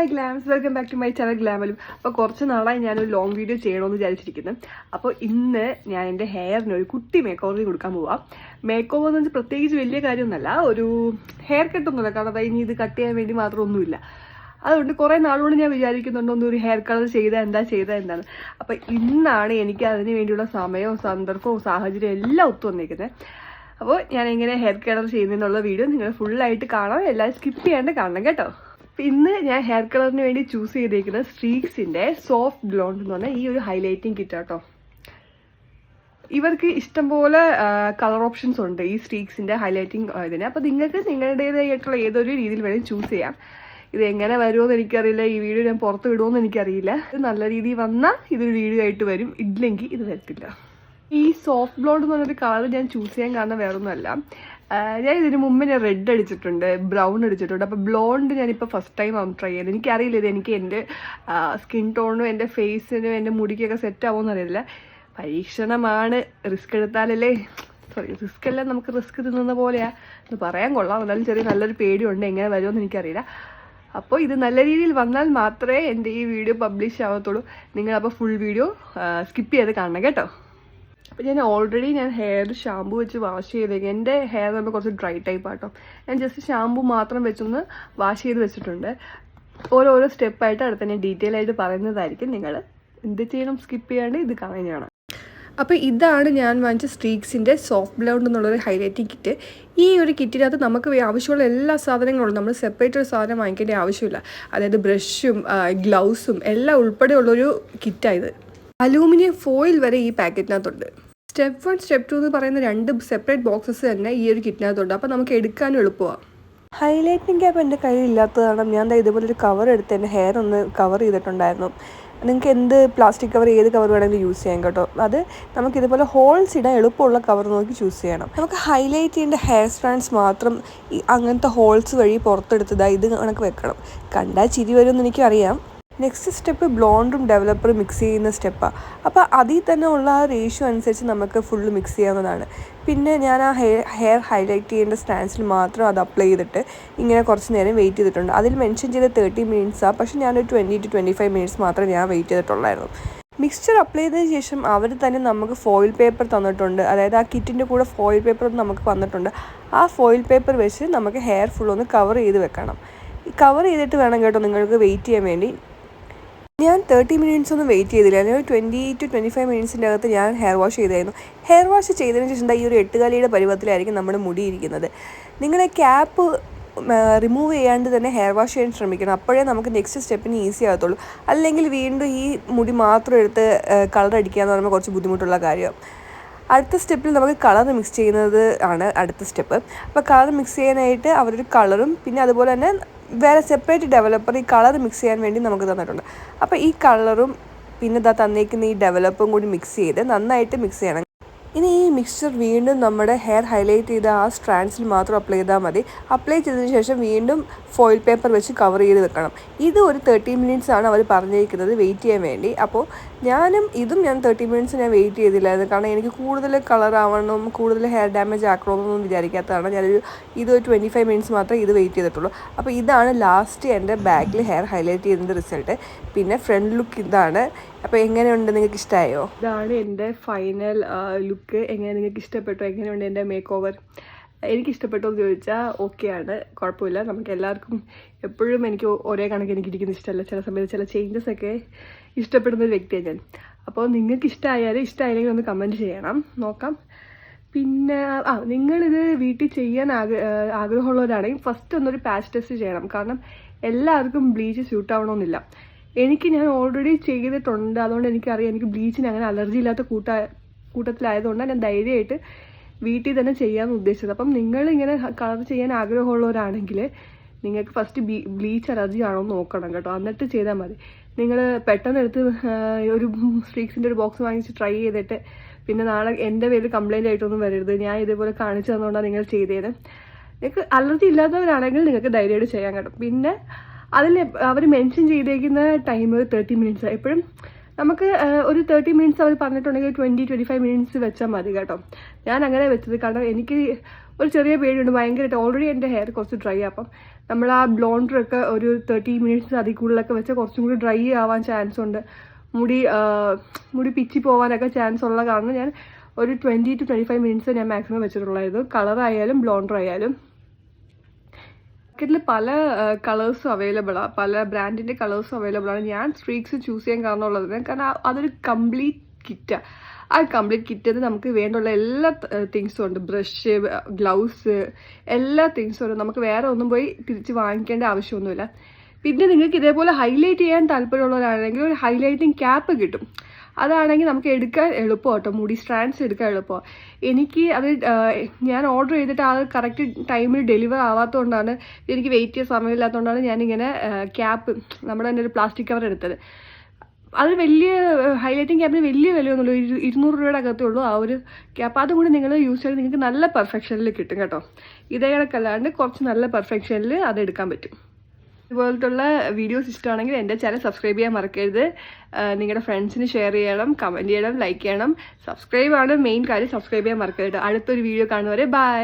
Hi glams welcome back to my channel ഗ്ലാമലും അപ്പോൾ കുറച്ച് നാളായി ഞാനൊരു ലോങ് വീഡിയോ ചെയ്യണമെന്ന് വിചാരിച്ചിരിക്കുന്നത് അപ്പോൾ ഇന്ന് ഞാൻ എന്റെ ഹെയറിന് ഒരു കുട്ടി മേക്ക് ഓവർ കൊടുക്കാൻ പോവാം. മേക്ക് ഓവർ എന്ന് വെച്ചാൽ പ്രത്യേകിച്ച് വലിയ കാര്യമൊന്നുമല്ല ഒരു ഹെയർ കട്ടൊന്നുമില്ല കാരണം അത് ഇനി ഇത് കട്ട് ചെയ്യാൻ വേണ്ടി മാത്രമൊന്നുമില്ല. അതുകൊണ്ട് കുറേ നാളുകൊണ്ട് ഞാൻ വിചാരിക്കുന്നുണ്ട് ഒന്നൊരു ഹെയർ കളർ ചെയ്താൽ എന്താ ചെയ്താൽ എന്താണ് അപ്പം ഇന്നാണ് എനിക്ക് അതിന് വേണ്ടിയുള്ള സമയവും സന്ദർഭവും സാഹചര്യവും എല്ലാം ഒത്തു വന്നേക്കുന്നത് അപ്പോൾ ഞാൻ എങ്ങനെ ഹെയർ കളർ ചെയ്യുന്നതെന്നുള്ള വീഡിയോ നിങ്ങൾ ഫുള്ളായിട്ട് കാണാം. എല്ലാവരും സ്കിപ്പ് ചെയ്യാണ്ട് കാണണം കേട്ടോ. അപ്പോൾ ഇന്ന് ഞാൻ ഹെയർ കളറിന് വേണ്ടി ചൂസ് ചെയ്തേക്കുന്നത് സ്ട്രീക്സിന്റെ സോഫ്റ്റ് ബ്ലോണ്ട് എന്ന് പറഞ്ഞാൽ ഈ ഒരു ഹൈലൈറ്റിംഗ് കിറ്റ് കേട്ടോ ഇവർക്ക് ഇഷ്ടംപോലെ കളർ ഓപ്ഷൻസ് ഉണ്ട് ഈ സ്ട്രീക്സിന്റെ ഹൈലൈറ്റിംഗ് ഇതിന്. അപ്പോൾ നിങ്ങൾക്ക് നിങ്ങളുടേതായിട്ടുള്ള ഏതൊരു രീതിയിൽ വേണമെങ്കിൽ ചൂസ് ചെയ്യാം. ഇത് എങ്ങനെ വരുമെന്ന് എനിക്കറിയില്ല. ഈ വീഡിയോ ഞാൻ പുറത്ത് വിടുമോയെന്ന് എനിക്കറിയില്ല. ഇത് നല്ല രീതിയിൽ വന്നാൽ ഇതൊരു വീഡിയോ ആയിട്ട് വരും. ഇല്ലെങ്കിൽ ഇത് വരത്തില്ല ഈ സോഫ്റ്റ് ബ്ലോണ്ട് എന്ന് പറഞ്ഞൊരു കളർ ഞാൻ ചൂസ് ചെയ്യാൻ കാരണം വേറൊന്നുമല്ല. ഞാൻ ഇതിന് മുമ്പ് ഞാൻ റെഡ് അടിച്ചിട്ടുണ്ട് ബ്രൗൺ അടിച്ചിട്ടുണ്ട്. അപ്പോൾ ബ്ലോണ്ട് ഞാനിപ്പോൾ ഫസ്റ്റ് ടൈം ആണ് ട്രൈ ചെയ്യുന്നത് എനിക്കറിയില്ല ഇത് എനിക്ക് എന്റെ സ്കിൻ ടോണും എന്റെ ഫേസിനും എന്റെ മുടിക്കൊക്കെ സെറ്റ് ആവുമെന്ന് അറിയില്ല പരീക്ഷണമാണ്. റിസ്ക് എടുത്താലല്ലേ? സോറി റിസ്ക് എല്ലാം നമുക്ക് റിസ്ക് തിന്നുന്ന പോലെയാ. എന്ന് പറയാൻ കൊള്ളാം. എന്നാലും ചെറിയ നല്ലൊരു പേടിയുണ്ട്. എങ്ങനെ വരുമെന്ന് എനിക്കറിയില്ല. അപ്പോൾ ഇത് നല്ല രീതിയിൽ വന്നാൽ മാത്രമേ എന്റെ ഈ വീഡിയോ പബ്ലിഷ് ആവത്തുള്ളൂ. നിങ്ങളപ്പോൾ ഫുൾ വീഡിയോ സ്കിപ്പ് ചെയ്ത് കാണണം കേട്ടോ. അപ്പോൾ ഞാൻ ഓൾറെഡി ഞാൻ ഹെയർ ഷാമ്പു വെച്ച് വാഷ് ചെയ്തേക്ക്. എന്റെ ഹെയർ നമ്മൾ കുറച്ച് ഡ്രൈ ടൈപ്പ് ആട്ടോ. ഞാൻ ജസ്റ്റ് ഷാമ്പു മാത്രം വെച്ചൊന്ന് വാഷ് ചെയ്ത് വെച്ചിട്ടുണ്ട്. ഓരോരോ സ്റ്റെപ്പായിട്ട് അടുത്ത ഞാൻ ഡീറ്റെയിൽ ആയിട്ട് പറയുന്നതായിരിക്കും. നിങ്ങൾ എന്ത് ചെയ്യണം? സ്കിപ്പ് ചെയ്യാണ്ട് ഇത് കാണാനാണ് അപ്പോൾ ഇതാണ് ഞാൻ വാങ്ങിച്ച സ്ട്രീക്സിന്റെ സോഫ്റ്റ് ബ്ലൗണ്ട് എന്നുള്ളൊരു ഹൈലൈറ്റിംഗ് കിറ്റ് ഈ ഒരു കിറ്റിനകത്ത് നമുക്ക് ആവശ്യമുള്ള എല്ലാ സാധനങ്ങളും നമ്മൾ സെപ്പറേറ്റ് ഒരു സാധനം വാങ്ങിക്കേണ്ട ആവശ്യമില്ല. അതായത് ബ്രഷും ഗ്ലൗസും എല്ലാം ഉൾപ്പെടെയുള്ളൊരു കിറ്റായത് അലൂമിനിയം ഫോയിൽ വരെ ഈ പാക്കറ്റിനകത്തുണ്ട്. സ്റ്റെപ്പ് വൺ സ്റ്റെപ്പ് ടു എന്ന് പറയുന്ന രണ്ട് സെപ്പറേറ്റ് ബോക്സസ് തന്നെ ഈ ഒരു കിറ്റിനകത്തുണ്ട്. അപ്പോൾ നമുക്ക് എടുക്കാനും എളുപ്പമാണ് ഹൈലൈറ്റിംഗ് ക്യാപ്പ് എന്റെ കയ്യിൽ ഇല്ലാത്തതാണ്. ഞാൻ ഇതുപോലെ ഒരു കവർ എടുത്ത് എന്റെ ഹെയർ ഒന്ന് കവർ ചെയ്തിട്ടുണ്ടായിരുന്നു. നിങ്ങൾക്ക് എന്ത് പ്ലാസ്റ്റിക് കവർ ഏത് കവർ വേണമെങ്കിലും യൂസ് ചെയ്യാം കേട്ടോ. അത് നമുക്ക് ഇതുപോലെ ഹോൾസ് ഇടാൻ എളുപ്പമുള്ള കവർ നോക്കി ചൂസ് ചെയ്യണം. നമുക്ക് ഹൈലൈറ്റ് ചെയ്യേണ്ട ഹെയർ സ്ട്രാൻഡ്സ് മാത്രം അങ്ങനത്തെ ഹോൾസ് വഴി പുറത്തെടുത്തതായി ഇത് കണക്ക് വെക്കണം. കണ്ടാൽ ചിരി വരുമെന്ന് എനിക്കറിയാം. നെക്സ്റ്റ് സ്റ്റെപ്പ് ബ്ലോണ്ടും ഡെവലപ്പറും മിക്സ് ചെയ്യുന്ന സ്റ്റെപ്പാണ് അപ്പോൾ അതിൽ തന്നെ ഉള്ള ആ റേഷ്യോ അനുസരിച്ച് നമുക്ക് ഫുള്ള് മിക്സ് ചെയ്യാവുന്നതാണ്. പിന്നെ ഞാൻ ആ ഹെയർ ഹെയർ ഹൈലൈറ്റ് ചെയ്യേണ്ട സ്റ്റാൻഡ്സിൽ മാത്രം അത് അപ്ലൈ ചെയ്തിട്ട് ഇങ്ങനെ കുറച്ച് നേരം വെയിറ്റ് ചെയ്തിട്ടുണ്ട്. അതിൽ മെൻഷൻ ചെയ്ത തേർട്ടി മിനിറ്റ്സാണ് പക്ഷേ ഞാനൊരു twenty two twenty five minutes മാത്രമേ ഞാൻ വെയിറ്റ് ചെയ്തിട്ടുള്ളായിരുന്നു. മിക്സ്ചർ അപ്ലൈ ചെയ്തതിന് ശേഷം അവർ തന്നെ നമുക്ക് ഫോയിൽ പേപ്പർ തന്നിട്ടുണ്ട്. അതായത് ആ കിറ്റിന്റെ കൂടെ ഫോയിൽ പേപ്പർ നമുക്ക് വന്നിട്ടുണ്ട്. ആ ഫോയിൽ പേപ്പർ വെച്ച് നമുക്ക് ഹെയർ ഫുൾ ഒന്ന് കവർ ചെയ്ത് വെക്കണം. കവർ ചെയ്തിട്ട് വേണം കേട്ടോ നിങ്ങൾക്ക് വെയിറ്റ് ചെയ്യാൻ വേണ്ടി. ഞാൻ തേർട്ടി മിനിറ്റ്സ് ഒന്നും വെയിറ്റ് ചെയ്തില്ല. ഞാൻ ട്വന്റി ടു ട്വന്റി ഫൈവ് മിനിറ്റ്സിന്റെ അകത്ത് ഞാൻ ഹെയർ വാഷ് ചെയ്തായിരുന്നു. ഹെയർ വാഷ് ചെയ്തതിന് ശേഷം ഈ ഒരു എട്ടുകാലിയുടെ പരുവത്തിലായിരിക്കും നമ്മുടെ മുടി ഇരിക്കുന്നത്. ക്യാപ്പ് റിമൂവ് ചെയ്യാണ്ട് തന്നെ ഹെയർ വാഷ് ചെയ്യാൻ ശ്രമിക്കണം. അപ്പോഴേ നമുക്ക് നെക്സ്റ്റ് സ്റ്റെപ്പിന് ഈസി ആകത്തുള്ളൂ. അല്ലെങ്കിൽ വീണ്ടും ഈ മുടി മാത്രം എടുത്ത് കളർ അടിക്കുക എന്ന് പറയുമ്പോൾ കുറച്ച് ബുദ്ധിമുട്ടുള്ള കാര്യമാണ് അടുത്ത സ്റ്റെപ്പിൽ നമുക്ക് കളർ മിക്സ് ചെയ്യുന്നത് ആണ് അടുത്ത സ്റ്റെപ്പ് അപ്പോൾ കളർ മിക്സ് ചെയ്യാനായിട്ട് അവരൊരു കളറും പിന്നെ അതുപോലെ തന്നെ വേറെ സെപ്പറേറ്റ് ഡെവലപ്പർ ഈ കളർ മിക്സ് ചെയ്യാൻ വേണ്ടി നമുക്ക് തന്നിട്ടുണ്ട്. അപ്പോൾ ഈ കളറും പിന്നെ ഇതാ തന്നേക്കുന്ന ഈ ഡെവലപ്പും കൂടി മിക്സ് ചെയ്ത് നന്നായിട്ട് മിക്സ് ചെയ്യണം. ഇനി ഈ മിക്സ്ചർ വീണ്ടും നമ്മുടെ ഹെയർ ഹൈലൈറ്റ് ചെയ്ത ആ സ്ട്രാൻഡ്സിൽ മാത്രം അപ്ലൈ ചെയ്താൽ മതി. അപ്ലൈ ചെയ്തതിന് ശേഷം വീണ്ടും ഫോയിൽ പേപ്പർ വെച്ച് കവർ ചെയ്ത് വെക്കണം. ഇത് ഒരു തേർട്ടി മിനിറ്റ്സ് ആണ് അവർ പറഞ്ഞിരിക്കുന്നത്. വെയിറ്റ് ചെയ്യാൻ വേണ്ടി. അപ്പോൾ ഞാനും ഇതും ഞാൻ തേർട്ടി മിനിറ്റ്സ് ഞാൻ വെയിറ്റ് ചെയ്തില്ലായിരുന്നു. കാരണം എനിക്ക് കൂടുതൽ കളർ ആവണം കൂടുതൽ ഹെയർ ഡാമേജ് ആക്കണമെന്നൊന്നും വിചാരിക്കാത്തതാണ്. ഞാനൊരു ഇത് ഒരു ട്വന്റി ഫൈവ് മിനിറ്റ്സ് മാത്രമേ ഇത് വെയിറ്റ് ചെയ്തിട്ടുള്ളൂ. അപ്പോൾ ഇതാണ് ലാസ്റ്റ് എന്റെ ബാക്കിൽ ഹെയർ ഹൈലൈറ്റ് ചെയ്യുന്നതിന്റെ റിസൾട്ട് പിന്നെ ഫ്രണ്ട് ലുക്ക് ഇതാണ്. അപ്പോൾ എങ്ങനെയുണ്ട്? നിങ്ങൾക്ക് ഇഷ്ടമായോ ഇതാണ് എന്റെ ഫൈനൽ ലുക്ക് എങ്ങനെ നിങ്ങൾക്ക് ഇഷ്ടപ്പെട്ടു എങ്ങനെയുണ്ട് എന്റെ മേക്ക് ഓവർ എനിക്ക് ഇഷ്ടപ്പെട്ടോ എന്ന് ചോദിച്ചാൽ ഓക്കെയാണ് കുഴപ്പമില്ല. നമുക്ക് എല്ലാവർക്കും എപ്പോഴും എനിക്ക് ഒരേ കണക്ക് എനിക്ക് ഇരിക്കുന്ന ഇഷ്ടമല്ല. ചില സമയത്ത് ചില ചേഞ്ചസ് ഒക്കെ ഇഷ്ടപ്പെടുന്ന ഒരു വ്യക്തിയാണ് ഞാൻ. അപ്പോൾ നിങ്ങൾക്ക് ഇഷ്ടമായാലും ഇഷ്ടമായില്ലെങ്കിൽ ഒന്ന് കമന്റ് ചെയ്യണം. നോക്കാം. പിന്നെ ആ നിങ്ങളിത് വീട്ടിൽ ചെയ്യാൻ ആഗ്ര ആഗ്രഹമുള്ളവരാണെങ്കിൽ ഫസ്റ്റ് ഒന്നൊരു പാച്ച് ടെസ്റ്റ് ചെയ്യണം. കാരണം എല്ലാവർക്കും ബ്ലീച്ച് സ്യൂട്ട് ആവണമെന്നില്ല. എനിക്ക് ഞാൻ ഓൾറെഡി ചെയ്തിട്ടുണ്ട്. അതുകൊണ്ട് എനിക്കറിയാം. എനിക്ക് ബ്ലീച്ചിന് അങ്ങനെ അലർജി ഇല്ലാത്ത കൂട്ട കൂട്ടത്തിലായതുകൊണ്ടാണ് ഞാൻ ധൈര്യമായിട്ട് വീട്ടിൽ തന്നെ ചെയ്യാമെന്ന് ഉദ്ദേശിച്ചത്. അപ്പം നിങ്ങൾ ഇങ്ങനെ കളർ ചെയ്യാൻ ആഗ്രഹമുള്ളവരാണെങ്കിൽ നിങ്ങൾക്ക് ഫസ്റ്റ് ബീ ബ്ലീച്ച് അലർജി ആണോ എന്ന് നോക്കണം കേട്ടോ. എന്നിട്ട് ചെയ്താൽ മതി. നിങ്ങൾ പെട്ടെന്ന് എടുത്ത് ഒരു സ്ട്രീക്സിന്റെ ഒരു ബോക്സ് വാങ്ങിച്ച് ട്രൈ ചെയ്തിട്ട് പിന്നെ നാളെ എന്റെ പേരിൽ കംപ്ലൈന്റ് ആയിട്ടൊന്നും വരരുത്. ഞാൻ ഇതേപോലെ കാണിച്ചു തന്നുകൊണ്ടാണ് നിങ്ങൾ ചെയ്തത് നിങ്ങൾക്ക് അലർജി ഇല്ലാത്തവരാണെങ്കിൽ നിങ്ങൾക്ക് ധൈര്യമായിട്ട് ചെയ്യാൻ കേട്ടോ. പിന്നെ അതിൽ അവർ മെൻഷൻ ചെയ്തേക്കുന്ന ടൈം തേർട്ടി മിനിറ്റ്സ് എപ്പോഴും നമുക്ക് ഒരു തേർട്ടി മിനിറ്റ്സ് അവർ പറഞ്ഞിട്ടുണ്ടെങ്കിൽ ട്വന്റി ട്വന്റി ഫൈവ് മിനിറ്റ്സ് വെച്ചാൽ മതി കേട്ടോ. ഞാൻ അങ്ങനെ വെച്ചത് കാരണം എനിക്ക് ഒരു ചെറിയ പേടിയുണ്ട്. ഭയങ്കരമായിട്ട് ഓൾറെഡി എന്റെ ഹെയർ കുറച്ച് ഡ്രൈ അപ്പം നമ്മൾ ആ ബ്ലോണ്ടറൊക്കെ ഒരു തേർട്ടി മിനിറ്റ്സ് അതിൽ കൂടുതലൊക്കെ വെച്ചാൽ കുറച്ചും കൂടി ഡ്രൈ ആവാൻ ചാൻസ് ഉണ്ട്. മുടി മുടി പിച്ചി പോകാനൊക്കെ ചാൻസ് ഉള്ള കാരണം ഞാൻ ഒരു twenty two twenty five minutes ഞാൻ മാക്സിമം വെച്ചിട്ടുള്ളായിരുന്നു. കളറായാലും ബ്ലോണ്ടർ ആയാലും. മാർക്കറ്റിൽ പല കളേഴ്സും അവൈലബിൾ ആണ് പല ബ്രാൻഡിന്റെ കളേഴ്സും അവൈലബിൾ ആണ് ഞാൻ സ്ട്രീക്സ് ചൂസ് ചെയ്യാൻ കാരണം ഉള്ളതിന് കാരണം അതൊരു കംപ്ലീറ്റ് കിറ്റാണ് ആ കംപ്ലീറ്റ് കിറ്റത് നമുക്ക് വേണ്ടുള്ള എല്ലാ തിങ്സും ഉണ്ട്. ബ്രഷ് ഗ്ലൗസ് എല്ലാ തിങ്സും ഉണ്ട്. നമുക്ക് വേറെ ഒന്നും പോയി തിരിച്ച് വാങ്ങിക്കേണ്ട ആവശ്യമൊന്നുമില്ല. പിന്നെ നിങ്ങൾക്ക് ഇതേപോലെ ഹൈലൈറ്റ് ചെയ്യാൻ താല്പര്യമുള്ളവരാണെങ്കിൽ ഒരു ഹൈലൈറ്റിംഗ് ക്യാപ്പ് കിട്ടും. അതാണെങ്കിൽ നമുക്ക് എടുക്കാൻ എളുപ്പം കേട്ടോ. മുടി സ്ട്രാൻഡ്സ് എടുക്കാൻ എളുപ്പം. എനിക്ക് അത് ഞാൻ ഓർഡർ ചെയ്തിട്ട് ആ കറക്റ്റ് ടൈമിൽ ഡെലിവർ ആവാത്തതുകൊണ്ടാണ് എനിക്ക് വെയിറ്റ് ചെയ്യാൻ സമയമില്ലാത്തതുകൊണ്ടാണ് ഞാനിങ്ങനെ ക്യാപ്പ് നമ്മുടെ തന്നെ ഒരു പ്ലാസ്റ്റിക് കവർ എടുത്തത്. അത് വലിയ ഹൈലൈറ്റിംഗ് ക്യാപ്പിന് വലിയ വിലയൊന്നുമില്ല ഇരുന്നൂറ് രൂപയുടെ അകത്തേ ഉള്ളൂ ആ ഒരു ക്യാപ്പ് അതും കൂടി നിങ്ങൾ യൂസ് ചെയ്ത് നിങ്ങൾക്ക് നല്ല പെർഫെക്ഷനിൽ കിട്ടും കേട്ടോ. ഇതേ കണക്കല്ലാണ്ട് കുറച്ച് നല്ല പെർഫെക്ഷനിൽ അത് എടുക്കാൻ പറ്റും. ഇതുപോലത്തുള്ള വീഡിയോസ് ഇഷ്ടമാണെങ്കിൽ എന്റെ ചാനൽ സബ്സ്ക്രൈബ് ചെയ്യാൻ മറക്കരുത്. നിങ്ങളുടെ ഫ്രണ്ട്സിന് ഷെയർ ചെയ്യണം കമന്റ് ചെയ്യണം ലൈക്ക് ചെയ്യണം. സബ്സ്ക്രൈബ് ആണ് മെയിൻ കാര്യം സബ്സ്ക്രൈബ് ചെയ്യാൻ മറക്കരുത്. അടുത്തൊരു വീഡിയോ കാണുന്നവരെ ബൈ